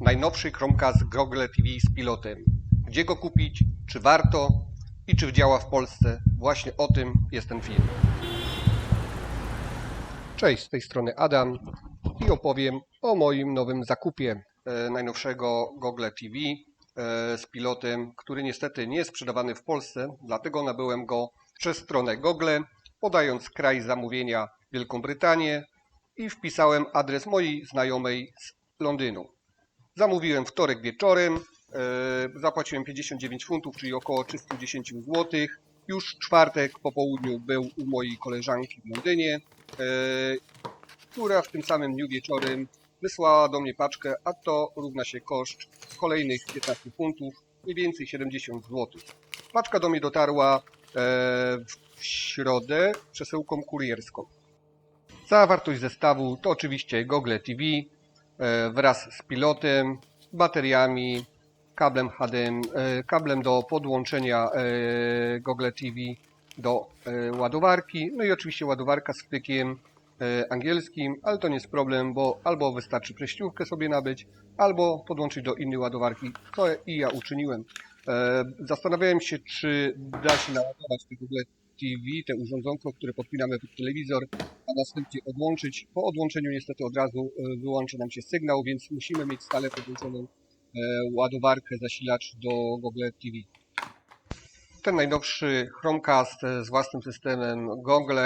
najnowszy Chromecast Google TV z pilotem. Gdzie go kupić, czy warto i czy działa w Polsce? Właśnie o tym jest ten film. Cześć, z tej strony Adam i opowiem o moim nowym zakupie e, najnowszego Google TV e, z pilotem, który niestety nie jest sprzedawany w Polsce, dlatego nabyłem go przez stronę Google, podając kraj zamówienia Wielką Brytanię i wpisałem adres mojej znajomej z Londynu. Zamówiłem wtorek wieczorem, e, zapłaciłem 59 funtów, czyli około 310 zł. Już czwartek po południu był u mojej koleżanki w Londynie, e, która w tym samym dniu wieczorem wysłała do mnie paczkę, a to równa się koszt kolejnych 15 funtów, mniej więcej 70 zł. Paczka do mnie dotarła e, w środę przesyłką kurierską. Zawartość zestawu to oczywiście Google TV wraz z pilotem, bateriami, kablem HDMI, e, kablem do podłączenia e, Google TV do e, ładowarki, no i oczywiście ładowarka z wtykiem e, angielskim, ale to nie jest problem, bo albo wystarczy przejściówkę sobie nabyć, albo podłączyć do innej ładowarki, co i ja uczyniłem. E, Zastanawiałem się, czy da się naładować te Google TV, te urządzonko, które podpinamy pod telewizor, a następnie odłączyć. Po odłączeniu niestety od razu e, wyłączy nam się sygnał, więc musimy mieć stale podłączoną e, ładowarkę, zasilacz do Google TV. Ten najnowszy Chromecast e, z własnym systemem Google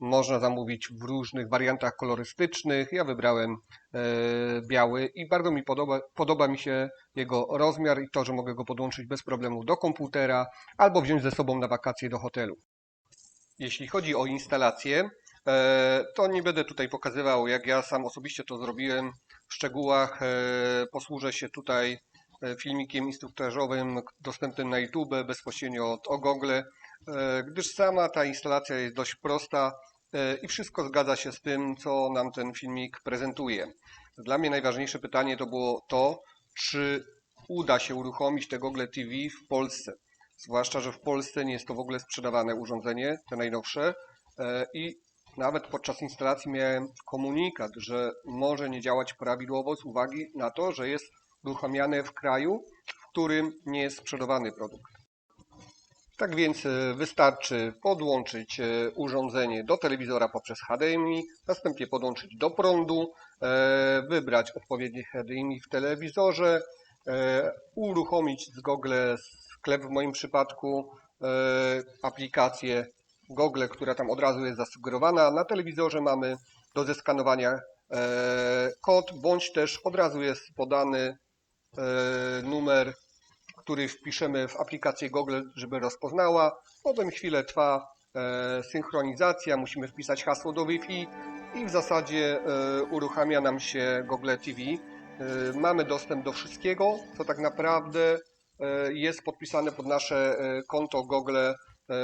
można zamówić w różnych wariantach kolorystycznych. Ja wybrałem biały i bardzo mi podoba, podoba mi się jego rozmiar i to, że mogę go podłączyć bez problemu do komputera albo wziąć ze sobą na wakacje do hotelu. Jeśli chodzi o instalację, e, to nie będę tutaj pokazywał, jak ja sam osobiście to zrobiłem w szczegółach. e, Posłużę się tutaj e, filmikiem instruktażowym dostępnym na YouTube bezpośrednio od Google, gdyż sama ta instalacja jest dość prosta i wszystko zgadza się z tym, co nam ten filmik prezentuje. Dla mnie najważniejsze pytanie to było to, czy uda się uruchomić te Google TV w Polsce. Zwłaszcza, że w Polsce nie jest to w ogóle sprzedawane urządzenie, te najnowsze. e, I nawet podczas instalacji miałem komunikat, że może nie działać prawidłowo z uwagi na to, że jest uruchamiane w kraju, w którym nie jest sprzedawany produkt. Tak więc e, wystarczy podłączyć e, urządzenie do telewizora poprzez HDMI, następnie podłączyć do prądu, wybrać odpowiedni HDMI w telewizorze, uruchomić z Google sklep w moim przypadku e, aplikację Google, która tam od razu jest zasugerowana. Na telewizorze mamy do zeskanowania e, kod, bądź też od razu jest podany e, numer, który wpiszemy w aplikację Google, żeby rozpoznała. Potem chwilę trwa synchronizacja, musimy wpisać hasło do Wi-Fi i w zasadzie uruchamia nam się Google TV. Mamy dostęp do wszystkiego, co tak naprawdę jest podpisane pod nasze e, konto Google e,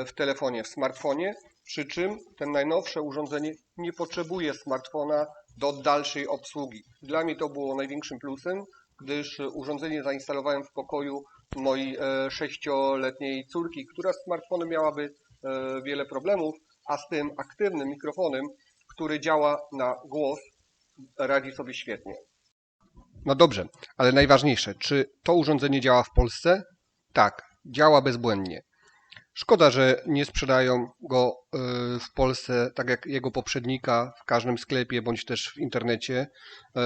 w telefonie, w smartfonie, przy czym ten najnowsze urządzenie nie potrzebuje smartfona do dalszej obsługi. Dla mnie to było największym plusem, gdyż urządzenie zainstalowałem w pokoju mojej e, sześcioletniej córki, która z smartfonem miałaby e, wiele problemów, a z tym aktywnym mikrofonem, który działa na głos, radzi sobie świetnie. No dobrze, ale najważniejsze, czy to urządzenie działa w Polsce? Tak, działa bezbłędnie. Szkoda, że nie sprzedają go y, w Polsce tak jak jego poprzednika w każdym sklepie bądź też w internecie, y,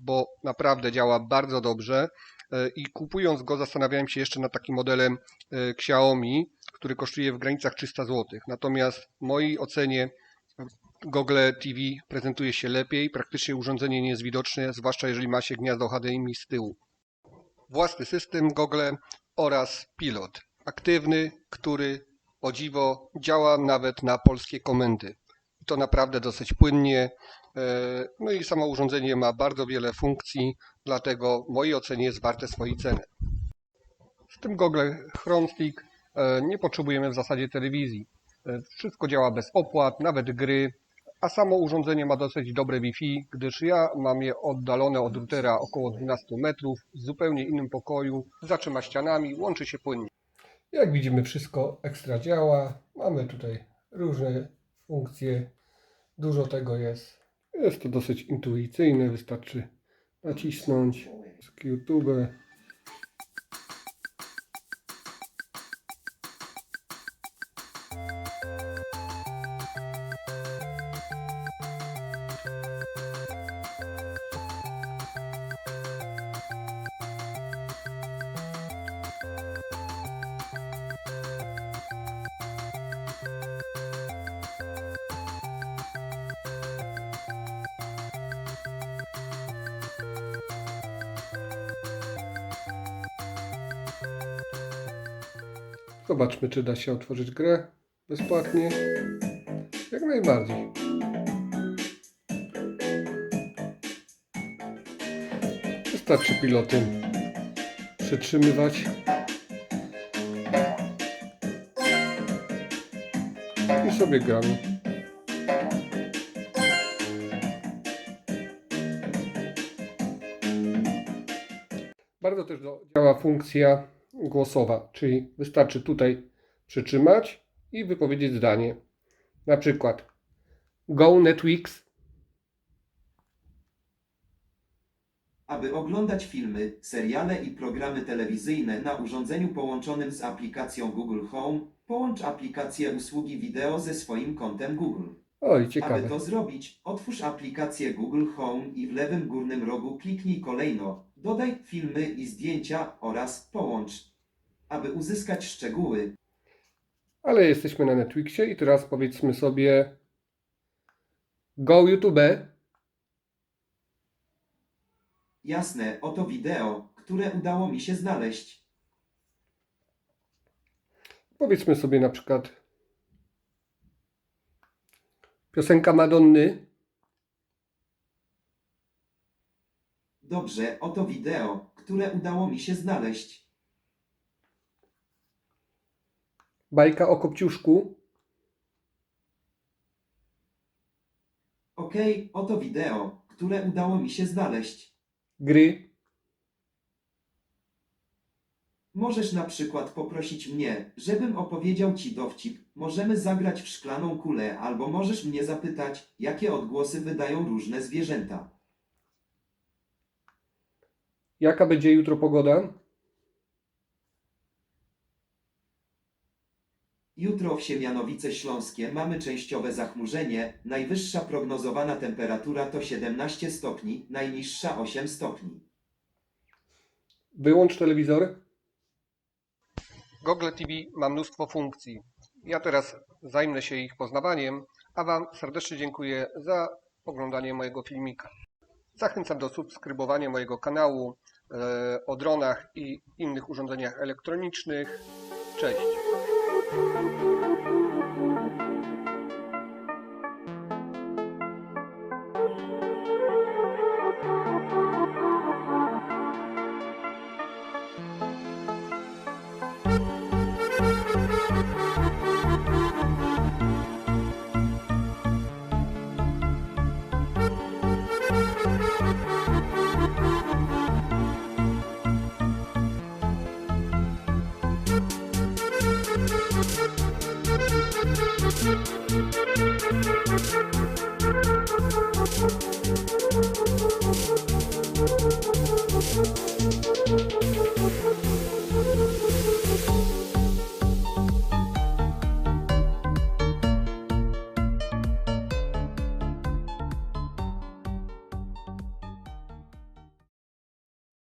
bo naprawdę działa bardzo dobrze y, i kupując go zastanawiałem się jeszcze nad takim modelem Xiaomi, który kosztuje w granicach 300 zł. Natomiast w mojej ocenie Google TV prezentuje się lepiej, praktycznie urządzenie nie jest widoczne, zwłaszcza jeżeli ma się gniazdo HDMI z tyłu. Własny system Google oraz pilot aktywny, który o dziwo działa nawet na polskie komendy. I To naprawdę dosyć płynnie. e, No i samo urządzenie ma bardzo wiele funkcji, dlatego w mojej ocenie jest warte swojej ceny. Z tym Google Chrome Stick e, nie potrzebujemy w zasadzie telewizji. E, Wszystko działa bez opłat, nawet gry, a samo urządzenie ma dosyć dobre Wi-Fi, gdyż ja mam je oddalone od routera około 12 metrów, w zupełnie innym pokoju, za trzema ścianami, łączy się płynnie. Jak widzimy wszystko ekstra działa, mamy tutaj różne funkcje, dużo tego jest. Jest to dosyć intuicyjne, wystarczy nacisnąć Z YouTube. Zobaczmy, czy da się otworzyć grę bezpłatnie. Jak najbardziej. Wystarczy pilotem przytrzymywać. I sobie gramy. Bardzo też działa funkcja głosowa, czyli wystarczy tutaj przytrzymać i wypowiedzieć zdanie. Na przykład Go Netflix, Aby oglądać filmy, seriale i programy telewizyjne na urządzeniu połączonym z aplikacją Google Home, połącz aplikację usługi wideo ze swoim kontem Google. Oj Aby ciekawe, to zrobić, otwórz aplikację Google Home i w lewym górnym rogu kliknij kolejno Dodaj filmy i zdjęcia oraz Połącz. Aby uzyskać szczegóły, ale jesteśmy na Netflixie i teraz powiedzmy sobie Go YouTube, jasne, oto wideo, które udało mi się znaleźć. powiedzmy sobie na przykład piosenka Madonny, Dobrze, oto wideo, które udało mi się znaleźć. bajka o Kopciuszku, Okej, oto wideo, które udało mi się znaleźć. gry, Możesz na przykład poprosić mnie, żebym opowiedział ci dowcip. Możemy zagrać w szklaną kulę, albo możesz mnie zapytać, jakie odgłosy wydają różne zwierzęta. jaka będzie jutro pogoda, Jutro w Siemianowice Śląskie mamy częściowe zachmurzenie. Najwyższa prognozowana temperatura to 17 stopni, najniższa 8 stopni. Wyłącz telewizor. Google TV ma mnóstwo funkcji. Ja teraz zajmę się ich poznawaniem, a Wam serdecznie dziękuję za oglądanie mojego filmika. Zachęcam do subskrybowania mojego kanału e, o dronach i innych urządzeniach elektronicznych. Cześć!